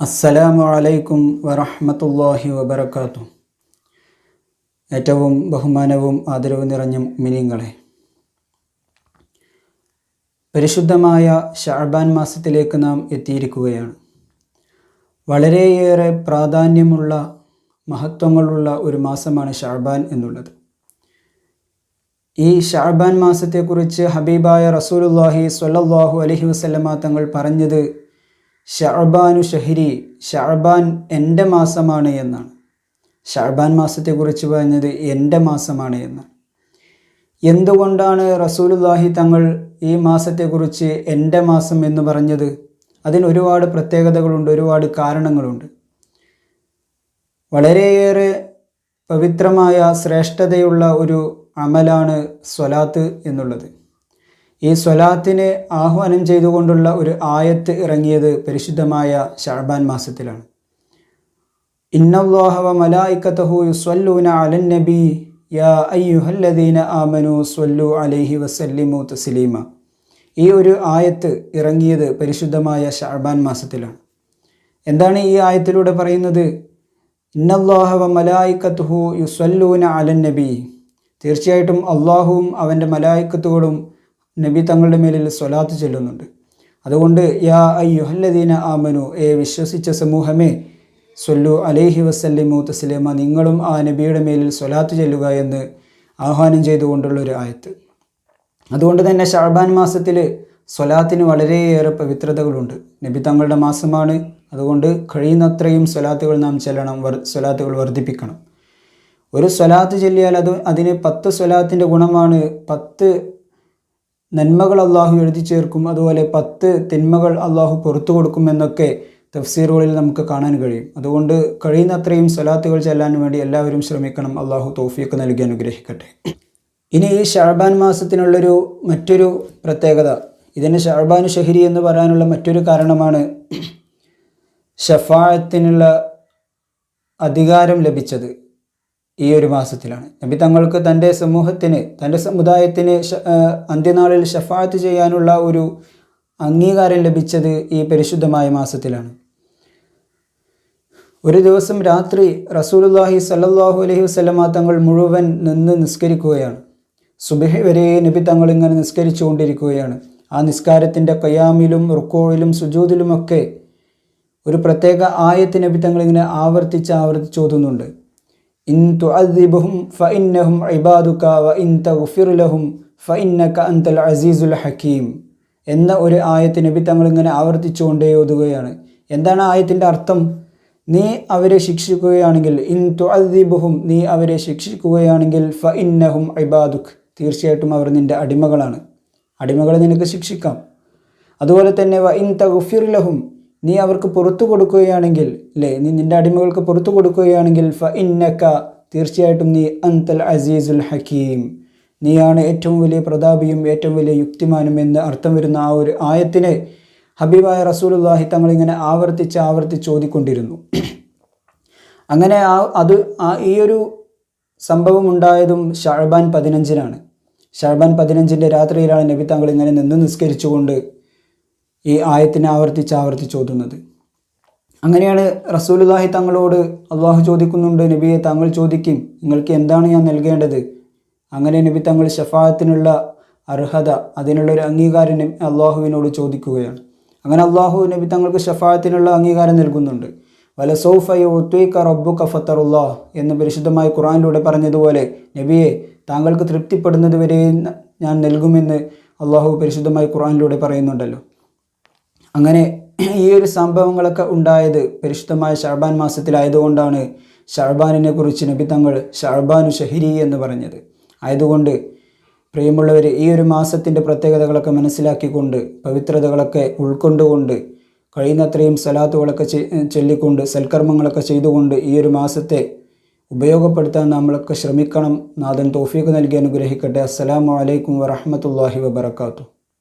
അസ്സലാമു അലൈക്കും വറഹ്മത്തുള്ളാഹി വബറകാത്തു. ഏറ്റവും ബഹുമാനവും ആദരവ് നിറഞ്ഞ മിനിങ്ങളെ പരിശുദ്ധമായ ഷാബാൻ മാസത്തിലേക്ക് നാം എത്തിയിരിക്കുകയാണ്. വളരെയേറെ പ്രാധാന്യമുള്ള മഹത്വങ്ങളുള്ള ഒരു മാസമാണ് ഷാബാൻ എന്നുള്ളത്. ഈ ഷാബാൻ മാസത്തെക്കുറിച്ച് ഹബീബായ റസൂലുള്ളാഹി സ്വല്ലല്ലാഹു അലൈഹി വസല്ലമ തങ്ങൾ പറഞ്ഞത് ഷഅബാനു ഷഹരി ഷഅബാൻ എന്റെ മാസമാണ് എന്നാണ്. ഷഅബാൻ മാസത്തെക്കുറിച്ച് പറഞ്ഞത് എന്റെ മാസമാണ് എന്നാണ്. എന്തുകൊണ്ടാണ് റസൂലുള്ളാഹി തങ്ങൾ ഈ മാസത്തെക്കുറിച്ച് എന്റെ മാസം എന്ന് പറഞ്ഞത്? അതിന് ഒരുപാട് പ്രത്യേകതകളുണ്ട് ഒരുപാട് കാരണങ്ങളുണ്ട്. വളരെയേറെ പവിത്രമായ ശ്രേഷ്ഠതയുള്ള ഒരു അമലാണ് സ്വലാത്ത് എന്നുള്ളത്. ഈ സ്വലാത്തിന് ആഹ്വാനം ചെയ്തുകൊണ്ടുള്ള ഒരു ആയത്ത് ഇറങ്ങിയത് പരിശുദ്ധമായ ഷർബാൻ മാസത്തിലാണ്. ഇന്നല്ലാഹവ മലായിക്കത്തഹു യുസ്വല്ലൂന അലൻ നബി യാ അയ്യുഹല്ലദീന ആമനു സ്വല്ലു അലൈഹി വസല്ലിമു തസ്ലീമ. ഈ ഒരു ആയത്ത് ഇറങ്ങിയത് പരിശുദ്ധമായ ഷാർബാൻ മാസത്തിലാണ്. എന്താണ് ഈ ആയത്തിലൂടെ പറയുന്നത്? ഇന്നല്ലാഹവ മലായിക്കത്തുഹു യുസ്വല്ലൂന അലൻ നബി. തീർച്ചയായിട്ടും അള്ളാഹുവും അവന്റെ മലായിക്കത്തുകളും നബി തങ്ങളുടെ മേലിൽ സ്വലാത്ത് ചെല്ലുന്നുണ്ട്. അതുകൊണ്ട് യാ അയ്യുഹല്ലദീന ആമനു ഏ വിശ്വസിച്ച സമൂഹമേ സൊല്ലു അലേഹി വസല്ലിമു തസ്ലിമ നിങ്ങളും ആ നബിയുടെ മേലിൽ സ്വലാത്ത് ചെല്ലുക എന്ന് ആഹ്വാനം ചെയ്തുകൊണ്ടുള്ള ഒരു ആയത്ത്. അതുകൊണ്ട് തന്നെ ഷാബാൻ മാസത്തിൽ സ്വലാത്തിന് വളരെയേറെ പവിത്രതകളുണ്ട്. നബി തങ്ങളുടെ മാസമാണ്. അതുകൊണ്ട് കഴിയുന്നത്രയും സ്വലാത്തുകൾ നാം ചെല്ലണം വർ സ്വലാത്തുകൾ വർദ്ധിപ്പിക്കണം. ഒരു സ്വലാത്ത് ചൊല്ലിയാൽ അത് അതിന് പത്ത് സ്വലാത്തിന്റെ ഗുണമാണ് പത്ത് നന്മകൾ അള്ളാഹു എഴുതി ചേർക്കും അതുപോലെ പത്ത് തിന്മകൾ അള്ളാഹു പുറത്തു കൊടുക്കും എന്നൊക്കെ തഫ്സീറുകളിൽ നമുക്ക് കാണാൻ കഴിയും. അതുകൊണ്ട് കഴിയുന്നത്രയും സലാത്തുകൾ ചെല്ലാൻ വേണ്ടി എല്ലാവരും ശ്രമിക്കണം. അള്ളാഹു തോഫിയൊക്കെ നൽകി അനുഗ്രഹിക്കട്ടെ. ഇനി ഈ ഷാബാൻ മാസത്തിനുള്ളൊരു മറ്റൊരു പ്രത്യേകത. ഇതിന് ഷാർബാൻ ഷഹരി എന്ന് പറയാനുള്ള മറ്റൊരു കാരണമാണ് ഷഫായത്തിനുള്ള അധികാരം ലഭിച്ചത്. ഈ ഒരു മാസത്തിലാണ്. നബി തങ്ങൾക്ക് തന്റെ സമൂഹത്തിന് തന്റെ സമുദായത്തിന് അന്ത്യനാളിൽ ഷഫാത്ത് ചെയ്യാനുള്ള ഒരു അംഗീകാരം ലഭിച്ചത് ഈ പരിശുദ്ധമായ മാസത്തിലാണ്. ഒരു ദിവസം രാത്രി റസൂലുല്ലാഹി സല്ലാഹു അലൈഹി വസ്ലമ തങ്ങൾ മുഴുവൻ നിന്ന് നിസ്കരിക്കുകയാണ്. സുബഹി വരെ നബി തങ്ങൾ ഇങ്ങനെ നിസ്കരിച്ചു കൊണ്ടിരിക്കുകയാണ് ആ നിസ്കാരത്തിന്റെ കയ്യാമിലും റുക്കോളിലും സുജൂതിലുമൊക്കെ ഒരു പ്രത്യേക ആയത്ത് നബി തങ്ങൾ ഇങ്ങനെ ആവർത്തിച്ച് ആവർത്തിച്ച് തുഅദ്ദിബുഹും ഫഇന്നഹും ഇബാദുക വ ഇൻ തഗ്ഫിർ ലഹും ഫഇന്നക അൻതൽ അസീസുൽ ഹക്കീം. എന്ന ഒരു ആയത്ത് നബി തങ്ങൾ ഇങ്ങനെ ആവർത്തിച്ചുകൊണ്ടേ ഓതുകയാണ്. എന്താണ് ആയത്തിന്റെ അർത്ഥം? നീ അവരെ ശിക്ഷിക്കുകയാണെങ്കിൽ ഇൻ തുഅദ്ദിബുഹും നീ അവരെ ശിക്ഷിക്കുകയാണെങ്കിൽ ഫ ഇന്നഹും തീർച്ചയായിട്ടും അവർ നിന്റെ അടിമകളാണ്. അടിമകളെ നിനക്ക് ശിക്ഷിക്കാം. അതുപോലെ തന്നെ വ ഇൻ തഗ്ഫിർ ലഹും നീ അവർക്ക് പുറത്തു കൊടുക്കുകയാണെങ്കിൽ അല്ലേ നീ നിന്റെ അടിമകൾക്ക് പുറത്തു കൊടുക്കുകയാണെങ്കിൽ ഫ ഇന്നക്ക തീർച്ചയായിട്ടും നീ അന്തൽ അസീസുൽ ഹക്കീം. നീയാണ് ഏറ്റവും വലിയ പ്രതാപിയും ഏറ്റവും വലിയ യുക്തിമാനും എന്ന് അർത്ഥം വരുന്ന ആ ഒരു ആയത്തിനെ ഹബീബായ റസൂലുല്ലാഹി തങ്ങളിങ്ങനെ ആവർത്തിച്ച് ആവർത്തിച്ച് ചോദിക്കൊണ്ടിരുന്നു. അങ്ങനെ ആ അത് ആ ഈ ഒരു സംഭവം ഉണ്ടായതും ഷാബാൻ പതിനഞ്ചിനാണ്. ഷാബാൻ പതിനഞ്ചിന്റെ രാത്രിയിലാണ് നബി തങ്ങൾ ഇങ്ങനെ നിന്ന് നിസ്കരിച്ചുകൊണ്ട് ഈ ആയത്തിനെ ആവർത്തിച്ച് ആവർത്തിച്ച് ഓതുന്നത് അങ്ങനെയാണ് റസൂലുല്ലാഹി തങ്ങളോട് അള്ളാഹു ചോദിക്കുന്നുണ്ട് നബിയെ താങ്കൾ ചോദിക്കും നിങ്ങൾക്ക് എന്താണ് ഞാൻ നൽകേണ്ടത്? അങ്ങനെ നബി തങ്ങൾ ഷഫായത്തിനുള്ള അർഹത അതിനുള്ള ഒരു അംഗീകാരം അള്ളാഹുവിനോട് ചോദിക്കുകയാണ്. അങ്ങനെ അള്ളാഹു നബി തങ്ങൾക്ക് ഷഫായത്തിനുള്ള അംഗീകാരം നൽകുന്നുണ്ട്. വല സൗഫൈ ഒത്വയ്ക്ക റബ്ബു കഫത്തറുല്ലാ എന്ന് പരിശുദ്ധമായ ഖുറാനിലൂടെ പറഞ്ഞതുപോലെ നബിയെ താങ്കൾക്ക് തൃപ്തിപ്പെടുന്നത് വരെ ഞാൻ നൽകുമെന്ന് അള്ളാഹു പരിശുദ്ധമായ ഖുറാനിലൂടെ പറയുന്നുണ്ടല്ലോ. അങ്ങനെ ഈ ഒരു സംഭവങ്ങളൊക്കെ ഉണ്ടായത് പരിശുദ്ധമായ ഷർബാൻ മാസത്തിലായതുകൊണ്ടാണ് ഷർബാനിനെ കുറിച്ച് നബി തങ്ങൾ ഷർബാനു ഷഹിരി എന്ന് പറഞ്ഞത്. ആയതുകൊണ്ട് പ്രിയമുള്ളവർ ഈ ഒരു മാസത്തിന്റെ പ്രത്യേകതകളൊക്കെ മനസ്സിലാക്കിക്കൊണ്ട് പവിത്രതകളൊക്കെ ഉൾക്കൊണ്ടുകൊണ്ട് കഴിയുന്നത്രയും സലാത്തുകളൊക്കെ ചൊല്ലിക്കൊണ്ട് സൽക്കർമ്മങ്ങളൊക്കെ ചെയ്തുകൊണ്ട് ഈ ഒരു മാസത്തെ ഉപയോഗപ്പെടുത്താൻ നമ്മളൊക്കെ ശ്രമിക്കണം. നാഥൻ തോഫീക്ക് നൽകി അനുഗ്രഹിക്കട്ടെ. അസ്സലാമു അലൈക്കും വറഹമത്തല്ലാഹി വബർക്കാത്തു